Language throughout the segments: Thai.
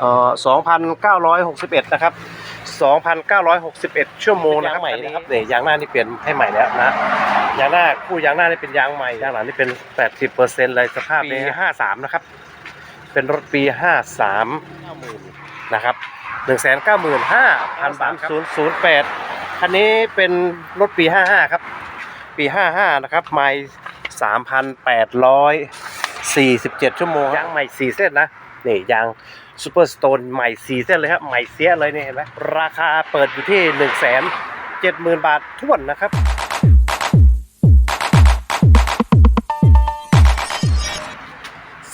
เอ่อ2,961 นะครับ 2,961 ชั่วโมงนะครับใหม่นะครับเนี่ยยางหน้านี่เปลี่ยนให้ใหม่แล้วนะยางหน้าคู่ยางหน้านี่เป็นยางใหม่ยางหลังนี่เป็น 80%เลยสภาพปี53 นะครับ เป็นรถปี 53นะครับ195,000บาท3008คันนี้เป็นรถปี 55 ครับ ปี 55 นะครับไมล์3,847 ชั่วโมงยางใหม่ 4 เส้นนะนี่ยาง ซูเปอร์สโตนใหม่4เส้นเลยครับใหม่เสียเลยเนี่ยเห็นไหมราคาเปิดอยู่ที่1 7 0 0 0 0บาทท้วนนะครับ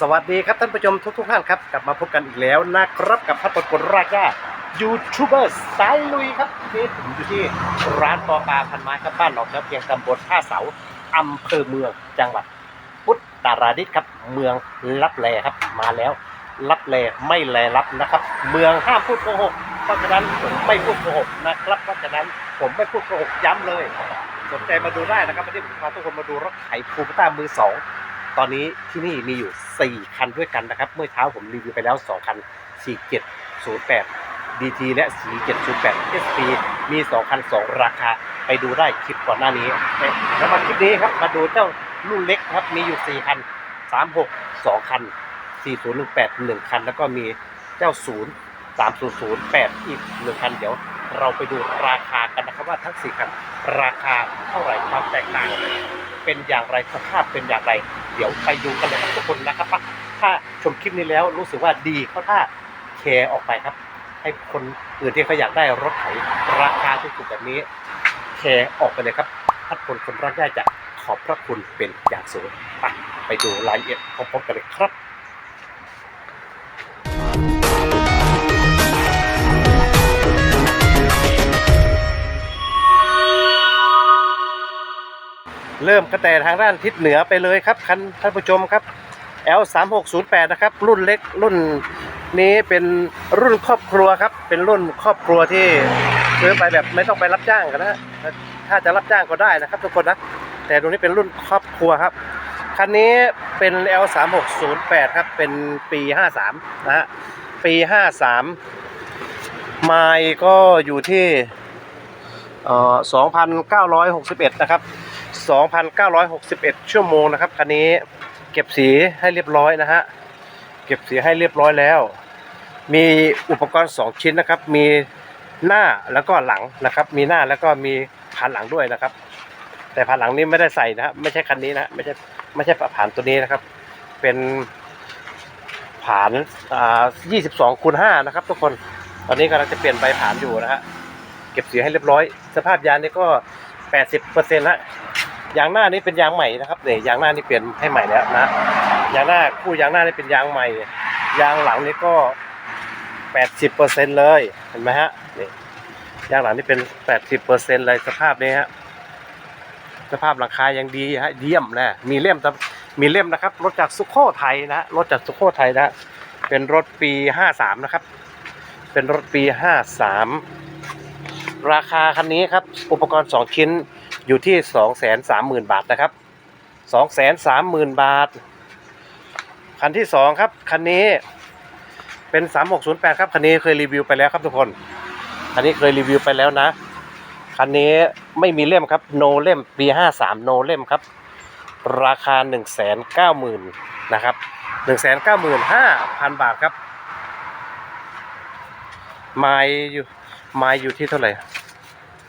สวัสดีครับท่านผู้ชมทุกทุกท่านครับ กลับมาพบกันอีกแล้วนะครับกับพัดปกลรากายูทูบเบอร์สายลุยครับนี่ผมอยู่ที่ร้านปอปลาพันไม้ครับบ้านหนองเจ้าเพียงตำบลท่าเสาอำเภอเมืองจังหวัดอุตราดิตถ์ครับเมืองลับแลครับมาแล้ว ลับแลไม่แลลับนะครับ เมืองห้ามพูดโกหกเพราะฉะนั้นผมไม่พูดโกหกนะครับเพราะฉะนั้นผมไม่พูดโกหกย้ำเลยสนใจมาดูได้นะครับวันนี้ผมพาทุกคนมาดูรถไถภูมิต้ามือสองตอนนี้ที่นี่มีอยู่ 4 คันด้วยกันนะครับ เมื่อเช้าผมรีวิวไปแล้ว 2 คัน 4708 DT และ 4708 SP มี 2 คัน 2 ราคา ไปดูได้คลิปก่อนหน้านี้ แล้วมาคลิปนี้ครับ มาดูเจ้ารุ่นเล็กครับ มีอยู่ 4 คัน 36 2 คัน 4018 1 คัน แล้วก็มีเจ้า 0 3008 อีก 1 คัน เดี๋ยวเราไปดูราคากันนะครับว่าทั้ง 4 คัน ราคาเท่าไหร่ความแตกต่างเป็นอย่างไรสภาพเป็นอย่างไร เดี๋ยวไปดูกันเลยครับทุกคนนะครับถ้าชมคลิปนี้แล้วรู้สึกว่าดีเขาถ้าแชร์ออกไปครับ ให้คนอื่นที่เขาอยากได้รถไถราคาถูกๆแบบนี้แชร์ออกไปเลยครับถ้าคนคนรักได้จะขอบพระคุณเป็นอย่างสูงไปไปดูรายละเอียดพร้อมๆกันเลยครับ เริ่มกันแต่ทางด้านทิศเหนือไปเลยครับคันท่านผู้ชมครับ L 3 6 0 8 นะครับ รุ่นเล็กรุ่นนี้เป็นรุ่นครอบครัวครับ เป็นรุ่นครอบครัวที่ซื้อไปแบบไม่ต้องไปรับจ้างกันนะถ้าจะรับจ้างก็ได้นะครับ ทุกคนนะ แต่ตรงนี้เป็นรุ่นครอบครัวครับ คันนี้เป็น L 3 6 0 8 ครับ เป็นปี 53 นะฮะ ปี 53 ไมล์ก็อยู่ที่ 2,961 นะครับ 2,961 ชั่วโมงนะครับคันนี้เก็บสีให้เรียบร้อยนะฮะเก็บสีให้เรียบร้อยแล้ว มีอุปกรณ์ 2 ชิ้นนะครับ มีหน้าแล้วก็หลังนะครับ มีหน้าแล้วก็มีผ่านหลังด้วยนะครับ แต่ผ่านหลังนี้ไม่ได้ใส่นะครับไม่ใช่คันนี้นะไม่ใช่ไม่ใช่ผ่านตัวนี้นะครับ เป็นผ่านอ่า22คูณ5นะครับ ทุกคนตอนนี้กำลังจะเปลี่ยนใบผ่านอยู่นะฮะเก็บสีให้เรียบร้อย สภาพยางนี่ก็ 80%ละ ยางหน้านี่เป็นยางใหม่นะครับเนี่ยยางหน้านี่เปลี่ยนให้ใหม่แล้วนะยางหน้าคู่ยางหน้านี่เป็นยางใหม่ ยางหลังนี่ก็80%เปอร์เซ็นเลยเห็นไหมฮะนี่ยางหลังนี่เป็น80%เปอร์เซ็นเลยสภาพนี้ฮะสภาพหลังคายังดีฮะเยี่ยมนะมีเล่มมีเล่มนะครับรถจากสุโขทัยนะรถจากสุโขทัยนะเป็นรถปี53นะครับ เป็นรถปี53ราคาคันนี้ครับ อุปกรณ์2ชิ้น อยู่ที่230,000บาทนะครับ230,000บาท คันที่2ครับ คันนี้เป็น3608ครับ คันนี้เคยรีวิวไปแล้วครับทุกคน คันนี้เคยรีวิวไปแล้วนะ คันนี้ไม่มีเล่มครับ โนเล่มปี53โนเล่มครับ ราคา190,000นะครับ195,000บาทครับไม้อยู่ไม้อยู่ที่เท่าไหร่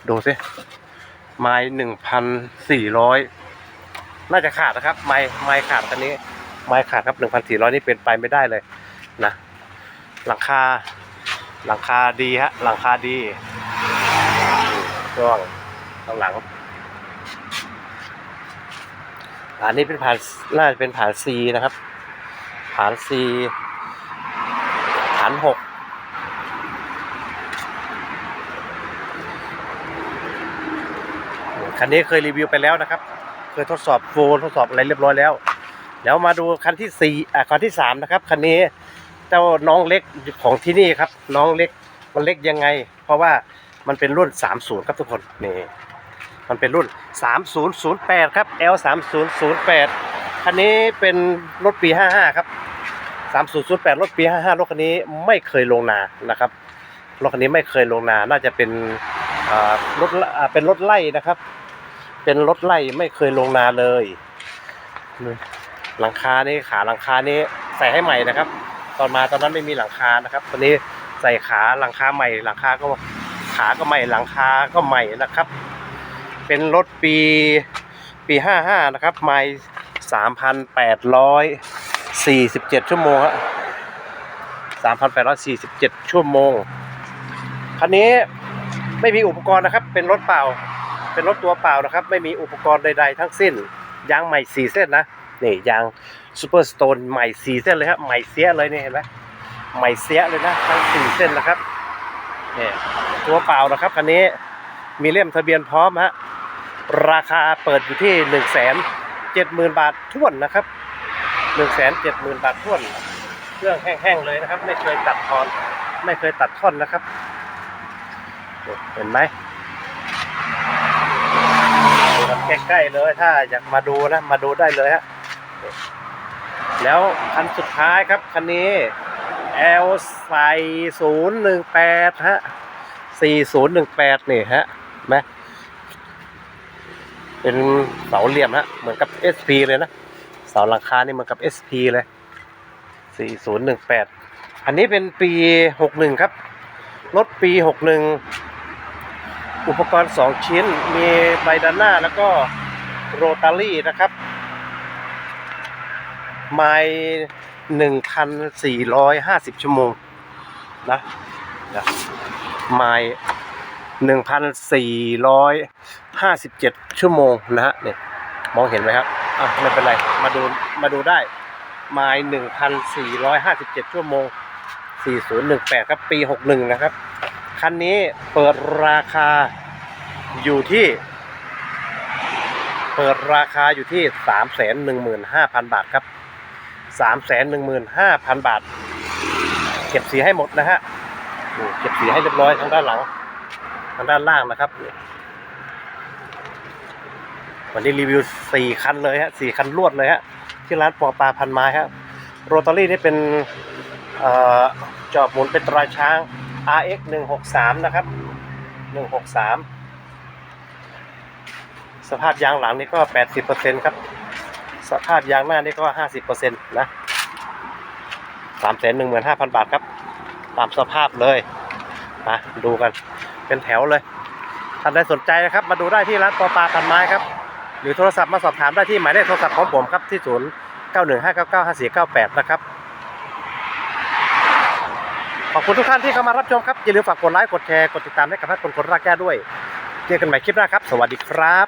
ดูสิ ไม้หนึ่งพันสี่ร้อยน่าจะขาดนะครับ ไม้ไม้ขาดคันนี้ ไม้ขาดครับหนึ่งพันสี่ร้อยนี่เป็นไปไม่ได้เลยนะหลังคาหลังคาดีฮะหลังคาดีช่วงข้างหลังอันนี้เป็นผ่านน่าจะเป็นผ่านซีนะครับผ่านซีฐานหก คันนี้เคยรีวิวไปแล้วนะครับ เคยทดสอบโฟนทดสอบอะไรเรียบร้อยแล้ว แล้วมาดูคันที่สี่อ่าคันที่สามนะครับ คันนี้เจ้าน้องเล็กของที่นี่ครับ น้องเล็กมันเล็กยังไง เพราะว่ามันเป็นรุ่น 30 ครับทุกคนนี่มันเป็นรุ่น 3008 ครับ L 3008คันนี้เป็นรถปี 55 ครับ 3008 รถปี 55 รถคันนี้ไม่เคยลงนานะครับรถคันนี้ไม่เคยลงนาน่าจะเป็นอ่ารถอ่าเป็นรถไล่นะครับ เป็นรถไล่ไม่เคยลงนาเลยหลังคานี่ขาหลังคานี่ใส่ให้ใหม่นะครับ ตอนมาตอนนั้นไม่มีหลังคานะครับ ตอนนี้ใส่ขาหลังคาใหม่ หลังคาก็ขาก็ใหม่หลังคาก็ใหม่นะครับ เป็นรถปีปี55นะครับไมล์3,847ชั่วโมงฮะ3,847ชั่วโมงคันนี้ไม่มีอุปกรณ์นะครับ เป็นรถเปล่า เป็นรถตัวเปล่านะครับ ไม่มีอุปกรณ์ใดๆทั้งสิ้น ยางใหม่สี่เส้นนะนี่ยางซูเปอร์สโตนใหม่สี่เส้นเลยครับใหม่เสียเลยนี่เห็นไหมใหม่เสียเลยนะทั้งสี่เส้นนะครับนี่ตัวเปล่านะครับคันนี้มีเล่มทะเบียนพร้อมฮะราคาเปิดอยู่ที่หนึ่งแสนเจ็ดหมื่นบาทท้วนนะครับหนึ่งแสนเจ็ดหมื่นบาทท้วน เครื่องแห้งๆเลยนะครับ ไม่เคยตัดทอน ไม่เคยตัดท่อนนะครับ เห็นไหมดูกัน ใกล้ๆเลย ถ้าอยากมาดูนะมาดูได้เลยฮะแล้วคันสุดท้ายครับคันนี้ L ใส่ศูนย์หนึ่งแปดฮะสี่ศูนย์หนึ่งแปดนี่ฮะไหมเป็นเสาเหลี่ยมฮะเหมือนกับ SP เลยนะเสาหลังคานี่เหมือนกับ SP เลยสี่ศูนย์หนึ่งแปดอันนี้เป็นปีหกหนึ่งครับ รถปีหกหนึ่ง อุปกรณ์สองชิ้น มีใบด้านหน้าแล้วก็โรตารี่นะครับ ไมล์หนึ่งพันสี่ร้อยห้าสิบชั่วโมงนะไมล์หนึ่งพันสี่ร้อยห้าสิบเจ็ดชั่วโมงนะฮะเนี่ยมองเห็นไหมครับอะไม่เป็นไร มาดูมาดูได้ไมล์หนึ่งพันสี่ร้อยห้าสิบเจ็ดชั่วโมงสี่ศูนย์หนึ่งแปดครับ ปีหกหนึ่งนะครับ คันนี้เปิดราคาอยู่ที่ เปิดราคาอยู่ที่สามแสนหนึ่งหมื่นห้าพันบาทครับสามแสนหนึ่งหมื่นห้าพันบาท เก็บสีให้หมดนะฮะเก็บสีให้เรียบร้อยทางด้านหลัง ทางด้านล่างนะครับวันนี้รีวิวสี่คันเลยฮะสี่คันรวดเลยฮะที่ร้านปอปลาพันไม้ครับโรตารี่นี่เป็นออจอบหมุนเป็นตราช้าง RX 163 นะครับ 163 สภาพยางหลังนี่ก็ 80%ครับ สภาพยางหน้านี่ก็ 50%นะ315,000 บาทครับ ตามสภาพเลยมาดูกัน เป็นแถวเลยท่านใดสนใจนะครับ มาดูได้ที่ร้านปอปลาพันไม้ครับ หรือโทรศัพท์มาสอบถามได้ที่หมายเลขโทรศัพท์ของผมครับที่ 0 9 1 5 9 9 5 4 9 8 นะครับ ขอบคุณทุกท่านที่เข้ามารับชมครับ อย่าลืมฝากกดไลค์ กดแชร์ กดติดตามให้กับท่านคนคนรักแก้ด้วย เจอกันใหม่คลิปหน้าครับ สวัสดีครับ